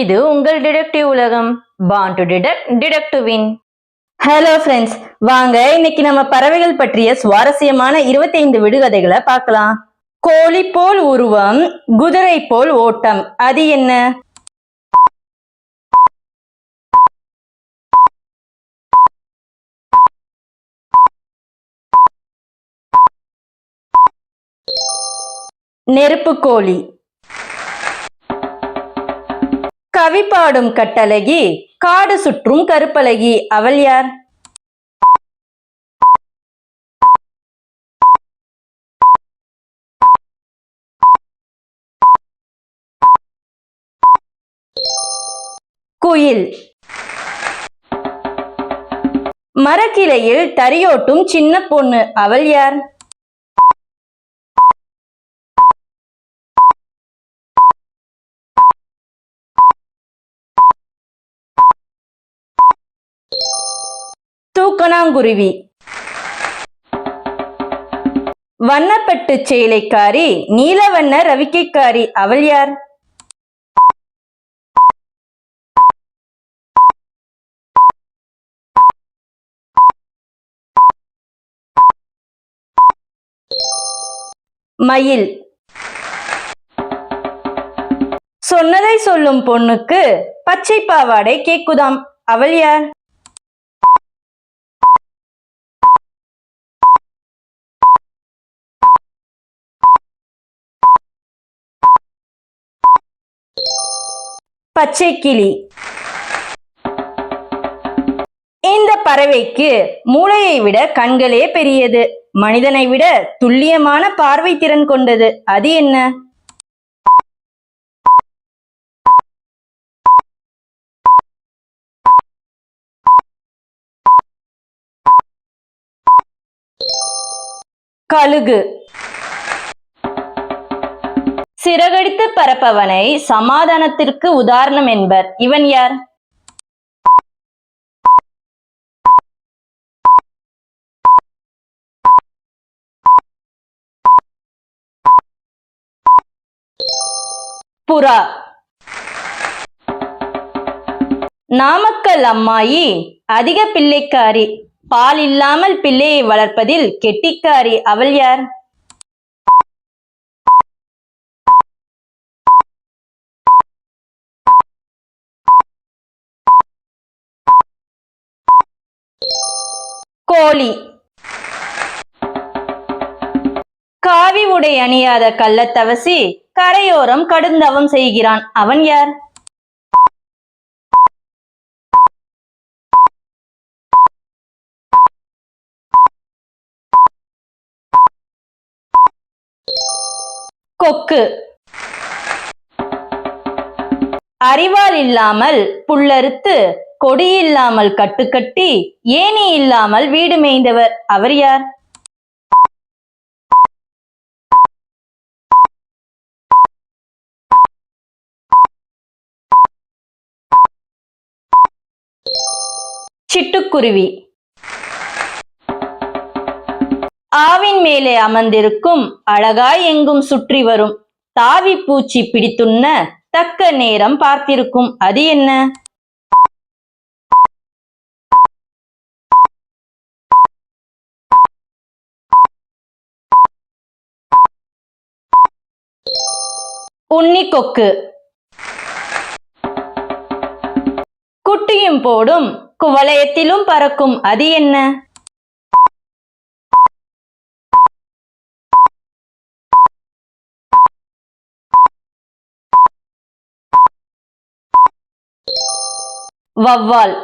இது உங்கள் டிடெக்டிவ் உலகம். Born to detect detect win hello friends வாங்க இன்னைக்கு நம்ம பறவைகள் பற்றிய சுவாரஸ்யமான 25 விடுகதைகளை பார்க்கலாம். கோழி போல் உருவம் குதிரை போல் ஓட்டம். அது என்ன? நெருப்பு கோழி பாடும் கட்டழகி காடு சுற்றும் கருப்பழகி. அவள் யார்? குயில். மரக்கிளையில் தறியோட்டும் சின்ன பொண்ணு. அவள் யார்? தூக்கணாங்குருவி வண்ணப்பட்டு சேலைக்காரி நீலவண்ண ரவிக்கைக்காரி அவள் யார்? மயில். சொன்னதை சொல்லும் பொண்ணுக்கு பச்சை பாவாடை கேக்குதாம். அவள் யார்? பச்சை கிளி. இந்த பறவைக்கு மூளையை விட கண்களே பெரியது. மனிதனை விட துல்லியமான பார்வை திறன் கொண்டது. அது என்ன? கழுகு. சிறகடித்து பரப்பவனை சமாதானத்திற்கு உதாரணம் என்பர். இவன் யார்? புறா. நாமக்கல் அம்மாயி அதிக பிள்ளைக்காரி. பால் இல்லாமல் பிள்ளையை வளர்ப்பதில் கெட்டிக்காரி. அவள் யார்? கோழி. காவி உடை அணியாத கள்ளத்தவசி கரையோரம் கடுந்தவம் செய்கிறான். அவன் யார்? கொக்கு. அறிவால் இல்லாமல் புல்லறுத்து கொடி இல்லாமல் கட்டுக்கட்டி ஏணி இல்லாமல் வீடு மேய்ந்தவர் அவர் யார்? சிட்டுக்குருவி. ஆவின் மேலே அமர்ந்திருக்கும் அழகாய் எங்கும் சுற்றி வரும் தாவி பூச்சி பிடித்துண்ண தக்க நேரம் பார்த்திருக்கும். அது என்ன? உன்னிக்கொக்கு. குட்டியும் போடும். குவளையத்திலும் பறக்கும். அது என்ன? வவ்வால்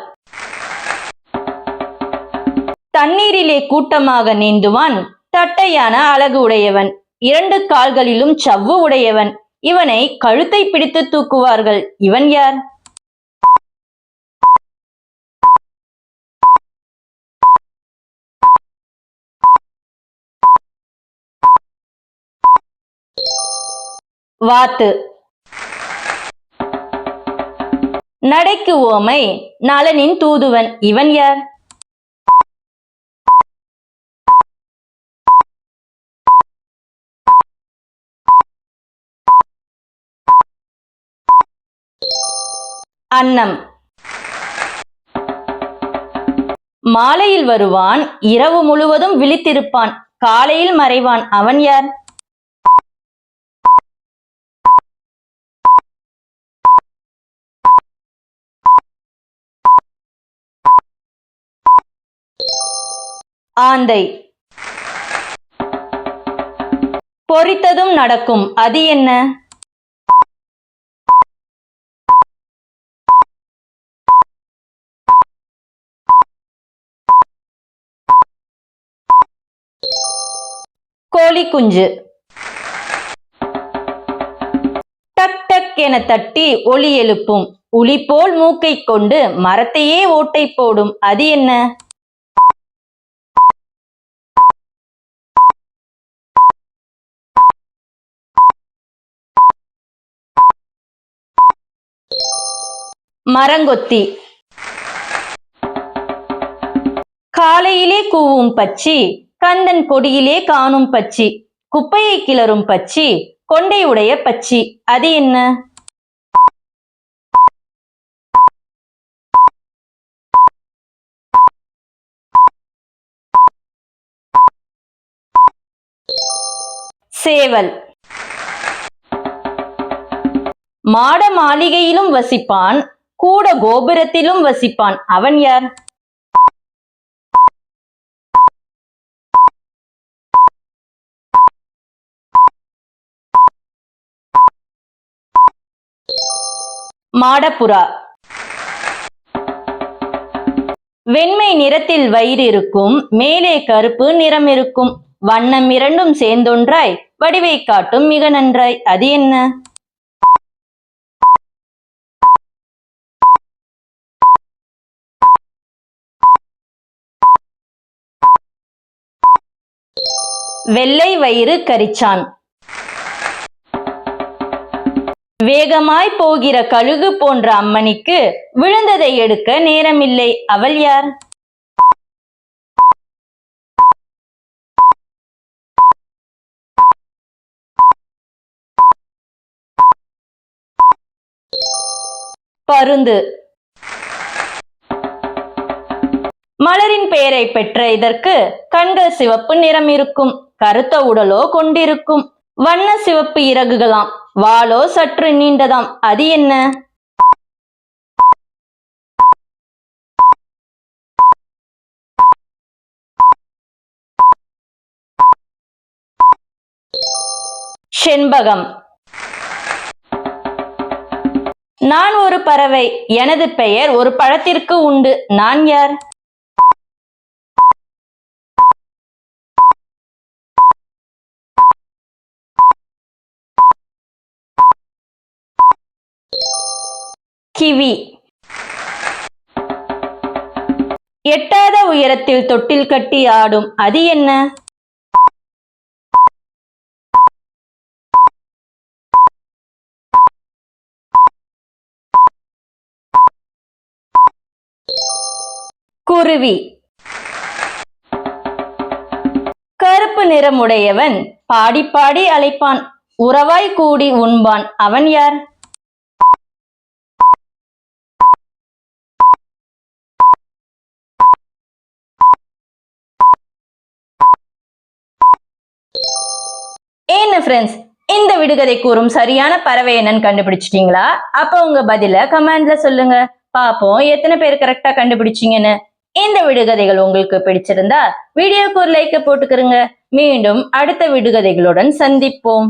தண்ணீரிலே கூட்டமாக நீந்துவான் தட்டையான அழகு உடையவன். இரண்டு கால்களிலும் சவ்வு உடையவன். இவனை கழுத்தை பிடித்து தூக்குவார்கள். இவன் யார்? வாத்து. நடைக்கு ஓமை நலனின் தூதுவன் இவன் யார்? அன்னம். மாலையில் வருவான் இரவு முழுவதும் விழித்திருப்பான் காலையில் மறைவான் அவன் யார்? ஆந்தை. பொறித்ததும் நடக்கும். அது என்ன? கோழி குஞ்சு டக் டக் என தட்டி ஒளி எழுப்பும். உளி போல் மூக்கைக் கொண்டு மரத்தையே ஓட்டை போடும். அது என்ன? மரங்கொத்தி. காலையிலே கூவும் பச்சி கந்தன் கொடியிலே காணும் பச்சி குப்பையை கிளறும் பச்சி கொண்டை உடைய பச்சி. அது என்ன? சேவல். மாட மாளிகையிலும் வசிப்பான் கூட கோபுரத்திலும் வசிப்பான். அவன் யார்? மாடப்புறா. வெண்மை நிறத்தில் வயிறு இருக்கும் மேலே கருப்பு நிறம் இருக்கும். வண்ணம் இரண்டும் சேர்ந்தொன்றாய் வடிவை காட்டும் மிக நன்றாய். அது என்ன? வெள்ளை வயிறு கரிச்சான். வேகமாய் போகிற கழுகு போன்ற அம்மணிக்கு விழுந்ததை எடுக்க நேரமில்லை. அவள் யார்? பருந்து. மலரின் பெயரை பெற்ற இதற்கு கண்கள் சிவப்பு நிறம் இருக்கும் கருத்த உடலோ கொண்டிருக்கும். வண்ண சிவப்பு இறகுகளாம் வாளோ சற்று நீண்டதாம். அது என்ன? செண்பகம். நான் ஒரு பறவை எனது பெயர் ஒரு பழத்திற்கு உண்டு. நான் யார்? கிவி. எட்டாத உயரத்தில் தொட்டில் கட்டி ஆடும் அது என்ன? குருவி. கருப்பு நிறமுடையவன் பாடி பாடி அழைப்பான் உறவாய் கூடி உண்பான் அவன் யார்? என்ன ஃப்ரெண்ட்ஸ் இந்த விடுகதை கூறும் சரியான பறவை என்னன்னு கண்டுபிடிச்சிட்டீங்களா? அப்ப உங்க பதில கமெண்ட்ல சொல்லுங்க. பாப்போம் எத்தனை பேர் கரெக்டா கண்டுபிடிச்சீங்கன்னு. இந்த விடுகதைகள் உங்களுக்கு பிடிச்சிருந்தா வீடியோக்கு ஒரு லைக்க போட்டுக்கிறங்க மீண்டும் அடுத்த விடுகதைகளுடன் சந்திப்போம்.